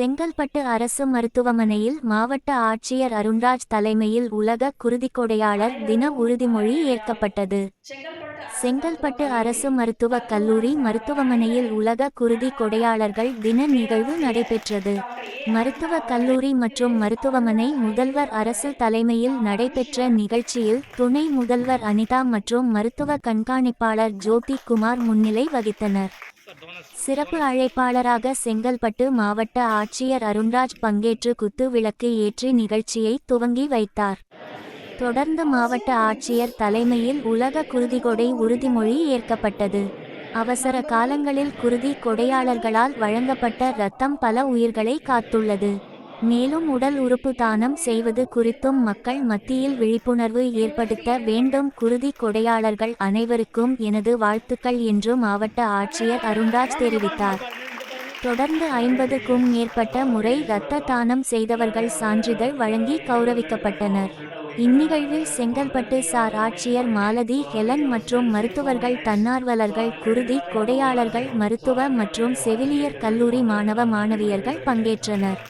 செங்கல்பட்டு அரசு மருத்துவமனையில் மாவட்ட ஆட்சியர் அருண்ராஜ் தலைமையில் உலக குருதிக்கொடையாளர் தின உறுதிமொழி ஏற்கப்பட்டது. செங்கல்பட்டு அரசு மருத்துவக் கல்லூரி மருத்துவமனையில் உலக குருதி கொடையாளர்கள் தின நிகழ்வு நடைபெற்றது. மருத்துவக் கல்லூரி மற்றும் மருத்துவமனை முதல்வர் அரசு தலைமையில் நடைபெற்ற நிகழ்ச்சியில் துணை முதல்வர் அனிதா மற்றும் மருத்துவ கண்காணிப்பாளர் ஜோதி குமார் முன்னிலை வகித்தனர். சிறப்பு அழைப்பாளராக செங்கல்பட்டு மாவட்ட ஆட்சியர் அருண்ராஜ் பங்கேற்று குத்து விளக்கு ஏற்றி நிகழ்ச்சியை துவங்கி வைத்தார். தொடர்ந்து மாவட்ட ஆட்சியர் தலைமையில் உலக குருதிகொடை உறுதிமொழி ஏற்கப்பட்டது. அவசர காலங்களில் குருதி கொடையாளர்களால் வழங்கப்பட்ட இரத்தம் பல உயிர்களை காத்துள்ளது. மேலும் உடல் உறுப்பு தானம் செய்வது குறித்தும் மக்கள் மத்தியில் விழிப்புணர்வு ஏற்படுத்த வேண்டும். குருதி கொடையாளர்கள் அனைவருக்கும் எனது வாழ்த்துக்கள் என்று மாவட்ட ஆட்சியர் அருண்ராஜ் தெரிவித்தார். தொடர்ந்து ஐம்பதுக்கும் மேற்பட்ட முறை இரத்த தானம் செய்தவர்கள் சான்றிதழ் வழங்கி கௌரவிக்கப்பட்டனர். இந்நிகழ்வில் செங்கல்பட்டு சார் ஆட்சியர் மாலதி ஹெலன் மற்றும் மருத்துவர்கள் தன்னார்வலர்கள் குருதி கொடையாளர்கள் மருத்துவ மற்றும் செவிலியர் கல்லூரி மாணவ மாணவியர்கள் பங்கேற்றனர்.